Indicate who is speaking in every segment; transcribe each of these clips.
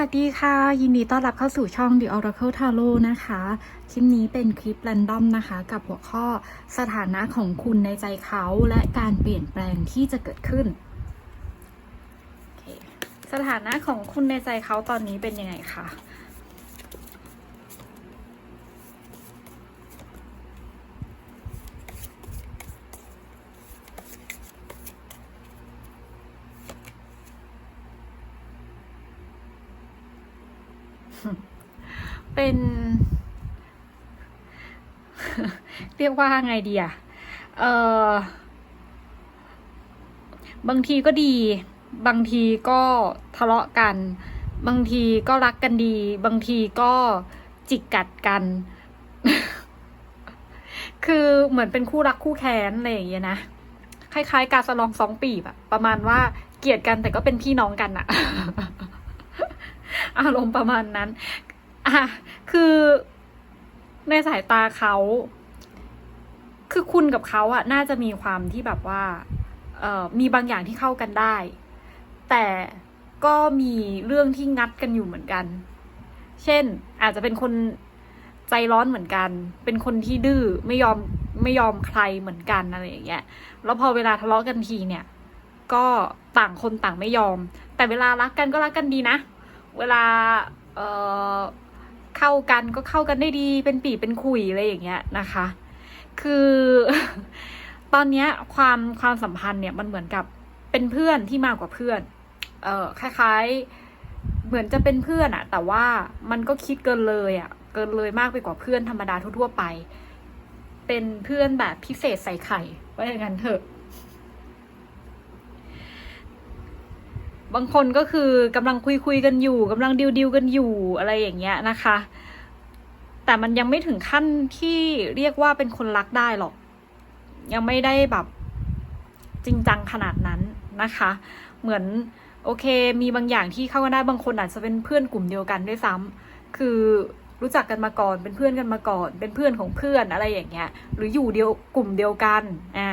Speaker 1: สวัสดีค่ะ ยินดีต้อนรับเข้าสู่ช่อง The Oracle Tarot นะคะ คลิปนี้เป็นคลิปแรนดอมนะคะ กับหัวข้อสถานะของคุณในใจเขาและการเปลี่ยนแปลงที่จะเกิดขึ้น สถานะของคุณในใจเขาตอนนี้เป็นยังไงคะ เป็น เรียกว่าไงดีอะเออบางทีก็ดี บางทีก็ทะเลาะกัน บางทีก็รักกันดี บางทีก็จิกกัดกัน คือเหมือนเป็นคู่รักคู่แค้นอะไรอย่างเงี้ยนะ คล้าย ๆ การสลองสองปีแบบประมาณว่าเกลียดกันแต่ก็เป็นพี่น้องกันอะอารมณ์ประมาณนั้น อะคือในสายตาเขา คือคุณกับเขาอะน่าจะมีความที่แบบว่าเอ่อมีบางอย่างที่เข้ากันได้ แต่ก็มีเรื่องที่งัดกันอยู่เหมือนกัน เช่น อาจจะเป็นคนใจร้อนเหมือนกัน เป็นคนที่ดื้อไม่ยอมไม่ยอมใครเหมือนกันอะไรอย่างเงี้ย แล้วพอเวลาทะเลาะกันทีเนี่ย ก็ต่างคนต่างไม่ยอม แต่เวลารักกันก็รักกันดีนะ เวลา เอ่อ เข้ากันก็เข้ากันได้ดีเป็นปีเป็นขุยอะไรอย่างเงี้ยนะคะ คือตอนเนี้ยความความสัมพันธ์เนี่ยมันเหมือนกับเป็นเพื่อนที่มากกว่าเพื่อน เออคล้ายๆ เหมือนจะเป็นเพื่อนอะแต่ว่ามันก็คิดเกินเลยอะเกินเลยมากไปกว่าเพื่อนธรรมดาทั่วๆไป เป็นเพื่อนแบบพิเศษใส่ไข่ว่าอย่างนั้นเถอะ บางคนก็คือกำลังคุยคุยกันอยู่กำลังดิวดิวกันอยู่อะไรอย่างเงี้ยนะคะ แต่มันยังไม่ถึงขั้นที่เรียกว่าเป็นคนรักได้หรอก ยังไม่ได้แบบจริงจังขนาดนั้นนะคะ เหมือนโอเค มีบางอย่างที่เข้ากันได้บางคนอาจจะเป็นเพื่อนกลุ่มเดียวกันด้วยซ้ำคือรู้จักกันมาก่อนเป็นเพื่อนกันมาก่อน เป็นเพื่อนของเพื่อนอะไรอย่างเงี้ย หรืออยู่เดียวกลุ่มเดียวกันอ่า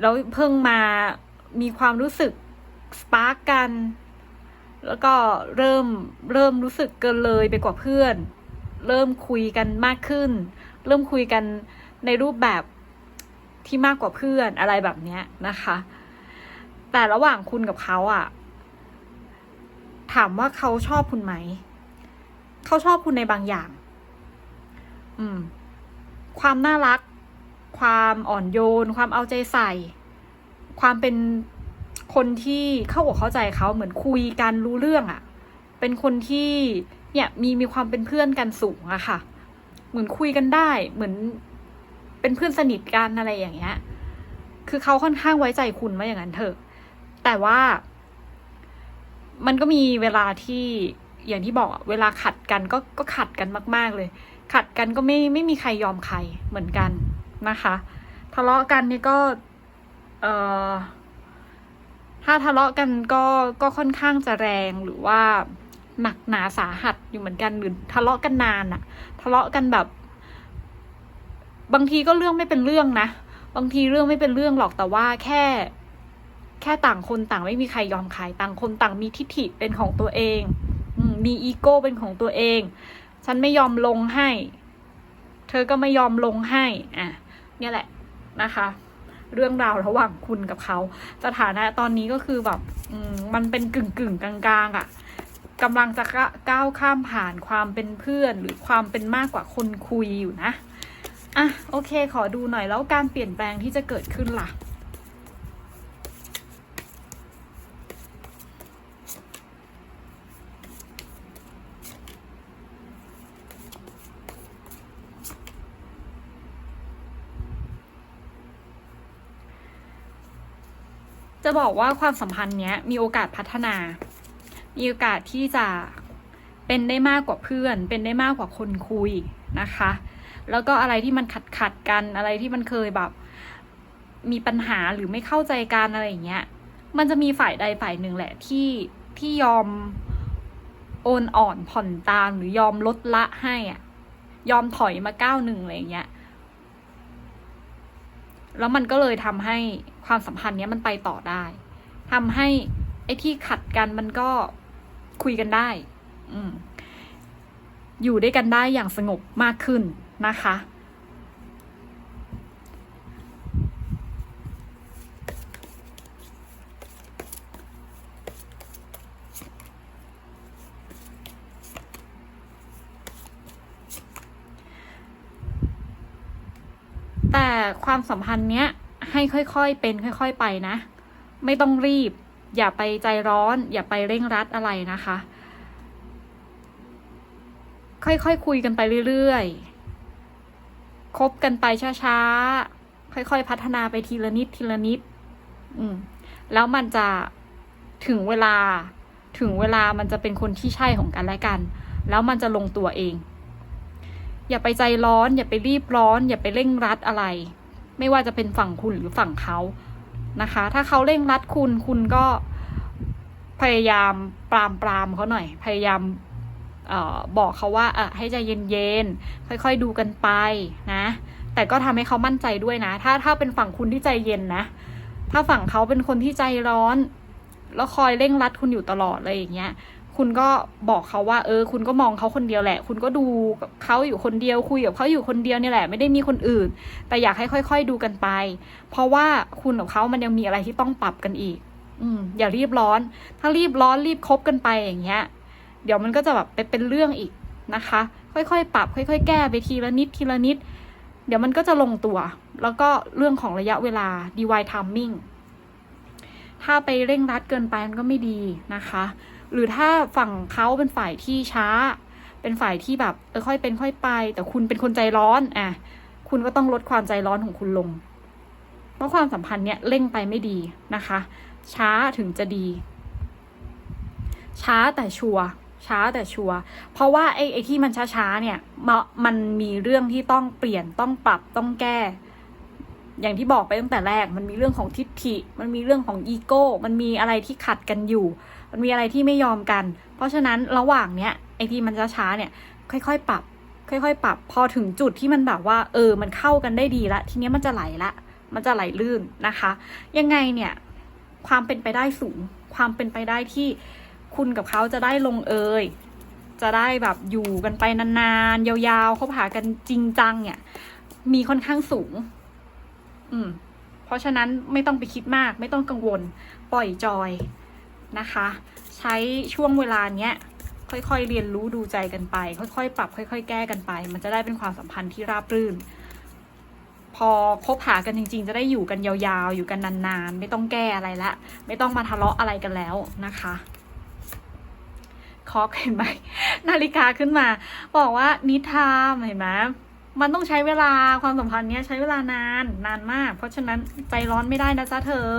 Speaker 1: แล้วเพิ่งมามีความรู้สึกสปาร์กกัน แล้วก็เริ่มเริ่มรู้สึกเกินเลยไปกว่าเพื่อน เริ่มคุยกันมากขึ้น เริ่มคุยกันในรูปแบบที่มากกว่าเพื่อนอะไรแบบเนี้ยนะคะ แต่ระหว่างคุณกับเขาอะถามว่าเขาชอบคุณไหม เขาชอบคุณในบางอย่าง อืม ความน่ารัก ความอ่อนโยน ความเอาใจใส่ ความเป็นคนที่เข้าอกเข้าใจเขาเหมือนคุยกันรู้เรื่องอะ่ะเป็นคนที่ เนี่ยมีมีความเป็นเพื่อนกันสูงอะค่ะ เหมือนคุยกันได้ เหมือนเป็นเพื่อนสนิทกันอะไรอย่างเงี้ย คือเขาค่อนข้างไว้ใจคุณว่าอย่างนั้นเถอะ แต่ว่ามันก็มีเวลาที่อย่างที่บอกเวลาขัดกันก็ก็ขัดกันมาก ๆเลย ขัดกันก็ไม่ไม่มีใครยอมใครเหมือนกันนะคะ ทะเลาะกันนี่ก็ เอ่อถ้าทะเลาะกันก็ก็ค่อนข้างจะแรงหรือว่า หนักหนาสาหัสอยู่เหมือนกันหรือทะเลาะกันนานอะทะเลาะกันแบบ บางทีก็เรื่องไม่เป็นเรื่องนะบางทีเรื่องไม่เป็นเรื่องหรอกแต่ว่าแค่ แค่ต่างคนต่างไม่มีใครยอมใครต่างคนต่างมีทิฐิเป็นของตัวเองมีอีโก้เป็นของตัวเอง ฉันไม่ยอมลงให้ เธอก็ไม่ยอมลงให้อะเนี่ยแหละนะคะเรื่องราวระหว่างคุณกับเขา สถานะตอนนี้ก็คือแบบมมันเป็นกึ่งกึ่งกลางๆอะ่ะ กำลังจะก้าวข้ามผ่านความเป็นเพื่อน หรือความเป็นมากกว่าคนคุยอยู่นะอะโอเค ขอดูหน่อยแล้วการเปลี่ยนแปลงที่จะเกิดขึ้นล่ะจะบอกว่าความสัมพันธ์เนี้ยมีโอกาสพัฒนา มีโอกาสที่จะเป็นได้มากกว่าเพื่อน เป็นได้มากกว่าคนคุยนะคะ แล้วก็อะไรที่มันขัดขัดกันอะไรที่มันเคยแบบ มีปัญหาหรือไม่เข้าใจกันอะไรอย่างเงี้ย มันจะมีฝ่ายใดฝ่ายหนึ่งแหละที่ที่ยอมโอนอ่อนผ่อนตามหรือยอมลดละให้อะยอมถอยมาก้าวหนึ่งอะไรอย่างเงี้ย แล้วมันก็เลยทำให้ความสัมพันธ์เนี้ยมันไปต่อได้ทำให้ไอ้ที่ขัดกันมันก็ คุยกันได้ อืมอยู่ด้วยกันได้อย่างสงบมากขึ้นนะคะ แต่ความสัมพันธ์เนี้ยให้ค่อยๆเป็นค่อย ๆ ไปนะ ไม่ต้องรีบ อย่าไปใจร้อน อย่าไปเร่งรัดอะไรนะคะ ค่อยๆคคุยกันไปเรื่อยๆคบกันไปช้าๆ ค่อยๆ พัฒนาไปทีละนิดทีละนิด อืม แล้วมันจะถึงเวลา ถึงเวลามันจะเป็นคนที่ใช่ของกันและกัน แล้วมันจะลงตัวเอง อย่าไปใจร้อน อย่าไปรีบร้อน อย่าไปเร่งรัดอะไร ไม่ว่าจะเป็นฝั่งคุณหรือฝั่งเขา นะคะ ถ้าเขาเร่งรัดคุณคุณก็พยายามปรามปรามเขาหน่อย พยายามออบอกเขาว่าเออให้ใจเย็นๆค่อยๆดูกันไปนะ แต่ก็ทำให้เขามั่นใจด้วยนะ ถ้าถ้าเป็นฝั่งคุณที่ใจเย็นนะ ถ้าฝั่งเขาเป็นคนที่ใจร้อน แล้วคอยเร่งรัดคุณอยู่ตลอดเลยอย่างเงี้ย คุณก็บอกเขาว่า เออ คุณก็มองเขาคนเดียวแหละ คุณก็ดูกับเขาอยู่คนเดียวคุยกับเขาอยู่คนเดียวนี่แหละไม่ได้มีคนอื่น แต่อยากให้ค่อย ๆ ดูกันไป เพราะว่าคุณกับเขามันยังมีอะไรที่ต้องปรับกันอีก อืมอย่ารีบร้อน ถ้ารีบร้อนรีบคบกันไปอย่างเงี้ย เดี๋ยวมันก็จะแบบไปเป็นเรื่องอีกนะคะ ค่อยๆ ปรับ ค่อย ๆ แก้ไปทีละนิดทีละนิด เดี๋ยวมันก็จะลงตัว แล้วก็เรื่องของระยะเวลา divide timing ถ้าไปเร่งรัดเกินไปมันก็ไม่ดีนะคะ หรือถ้าฝั่งเขาเป็นฝ่ายที่ช้า เป็นฝ่ายที่แบบเออค่อยเป็นค่อยไป แต่คุณเป็นคนใจร้อนอะคุณก็ต้องลดความใจร้อนของคุณลง เพราะความสัมพันธ์เนี้ยเร่งไปไม่ดีนะคะ ช้าถึงจะดี ช้าแต่ชัวร์ช้าแต่ชัวร์เพราะว่าไอ้ไอ้ที่มันช้าๆเนี่ยมมันมีเรื่องที่ต้องเปลี่ยนต้องปรับต้องแก้ อย่างที่บอกไปตั้งแต่แรก มันมีเรื่องของทิฏฐิ มันมีเรื่องของอีโก้ มันมีอะไรที่ขัดกันอยู่ มันมีอะไรที่ไม่ยอมกัน เพราะฉะนั้นระหว่างเนี้ยไอที่มันช้าๆเนี่ยค่อยๆปรับ ค่อยๆ ปรับ พอถึงจุดที่มันแบบว่า เออ มันเข้ากันได้ดีละทีเนี้ยมันจะไหลละ มันจะไหลลื่นนะคะ ยังไงเนี่ยความเป็นไปได้สูง ความเป็นไปได้ที่คุณกับเขาจะได้ลงเอยจะได้แบบอยู่กันไปนานๆ ยาวๆคบหากันจริงจังเนี่ย มีค่อนข้างสูง อืม เพราะฉะนั้นไม่ต้องไปคิดมาก ไม่ต้องกังวล ปล่อยจอย นะคะ ใช้ช่วงเวลาเนี้ยค่อยๆ เรียนรู้ดูใจกันไป ค่อยๆ ปรับค่อย ๆ แก้กันไป มันจะได้เป็นความสัมพันธ์ที่ราบรื่น พอคบหากันจริง ๆ จะได้อยู่กันยาวๆ อยู่กันนานๆ ไม่ต้องแก้อะไรละ ไม่ต้องมาทะเลาะอะไรกันแล้วนะคะคอกเห็นไหมนาฬิกาขึ้นมา บอกว่านิทามเห็นไหมมันต้องใช้เวลาความสัมพันธ์เนี้ยใช้เวลานานนานมาก เพราะฉะนั้นใจร้อนไม่ได้นะจ๊ะเธอ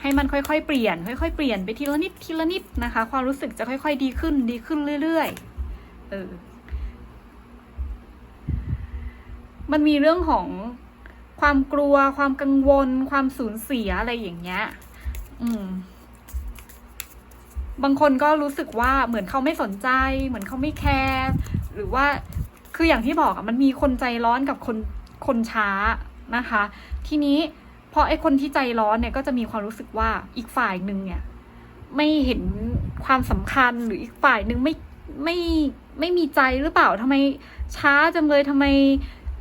Speaker 1: ให้มันค่อยๆ เปลี่ยน ค่อยๆ เปลี่ยนไปทีละนิดทีละนิดนะคะ ความรู้สึกจะค่อย ๆ ดีขึ้นดีขึ้นเรื่อยๆเออมันมีเรื่องของความกลัว ความกังวล ความสูญเสียอะไรอย่างเงี้ย อืม บางคนก็รู้สึกว่าเหมือนเขาไม่สนใจ เหมือนเขาไม่แคร์หรือว่าคืออย่างที่บอกอะมันมีคนใจร้อนกับคนคนช้านะคะ ทีนี้ พอไอ้คนที่ใจร้อนเนี่ยก็จะมีความรู้สึกว่าอีกฝ่ายหนึ่งเนี่ย ไม่เห็นความสำคัญหรืออีกฝ่ายหนึ่งไม่ไม่ไม่มีใจหรือเปล่าทำไมช้าจังเลยทำไม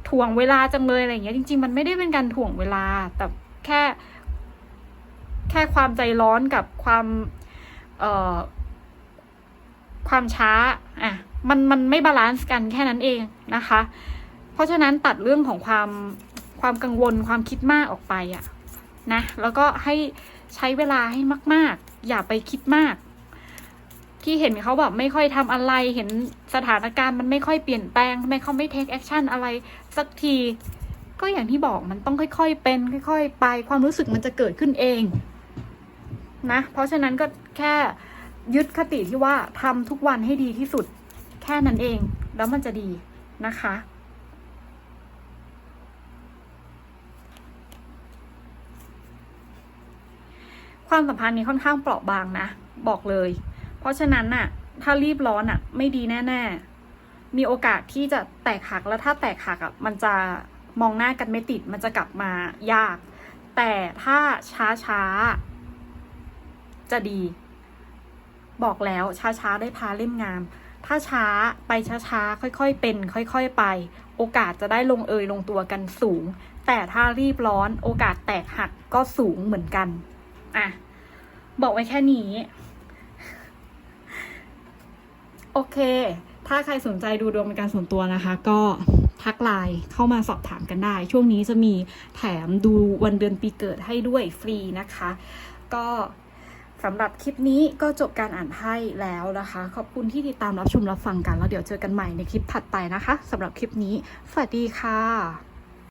Speaker 1: ถ่วงเวลาจังเลยอะไรอย่างเงี้ยจริง ๆ มันไม่ได้เป็นการถ่วงเวลา แต่แค่ แค่ความใจร้อนกับความ เอ่อ ความช้า อะ มันมันไม่บาลานซ์กันแค่นั้นเองนะคะ เพราะฉะนั้นตัดเรื่องของความ ความกังวลความคิดมากออกไปอะนะแล้วก็ให้ใช้เวลาให้มาก ๆ อย่าไปคิดมาก ที่เห็นเขาแบบไม่ค่อยทำอะไรเห็นสถานการณ์มันไม่ค่อยเปลี่ยนแปลงทำไมเขาไม่เทคแอคชั่นอะไรสักทีก็อย่างที่บอกมันต้องค่อย ๆ เป็น ค่อย ๆ ไปความรู้สึกมันจะเกิดขึ้นเองนะ เพราะฉะนั้นก็แค่ยึดคติที่ว่าทำทุกวันให้ดีที่สุด แค่นั้นเองแล้วมันจะดีนะคะ ความสัมพันธ์นี้ค่อนข้างเปราะบางนะบอกเลย เพราะฉะนั้นน่ะ ถ้ารีบร้อนอะ ไม่ดีแน่ ๆ มีโอกาสที่จะแตกหักแล้วถ้าแตกหักอะมันจะมองหน้ากันไม่ติดมันจะกลับมายาก แต่ถ้าช้าช้าๆจะดี บอกแล้วช้าๆได้พาเล่มงาม ถ้าช้าไปช้าๆค่อยๆเป็น ค่อย ๆไป โอกาสจะได้ลงเอยลงตัวกันสูง แต่ถ้ารีบร้อนโอกาสแตกหักก็สูงเหมือนกัน อะ บอกไว้แค่นี้ โอเค ถ้าใครสนใจดูดวงเป็นการส่วนตัวนะคะ ก็ทักไลน์เข้ามาสอบถามกันได้ ช่วงนี้จะมีแถมดูวันเดือนปีเกิดให้ด้วยฟรีนะคะ ก็สำหรับคลิปนี้ก็จบการอ่านไพ่แล้วนะคะ ขอบคุณที่ติดตามรับชมรับฟังกัน แล้วเดี๋ยวเจอกันใหม่ในคลิปถัดไปนะคะสำหรับคลิปนี้ สวัสดีค่ะ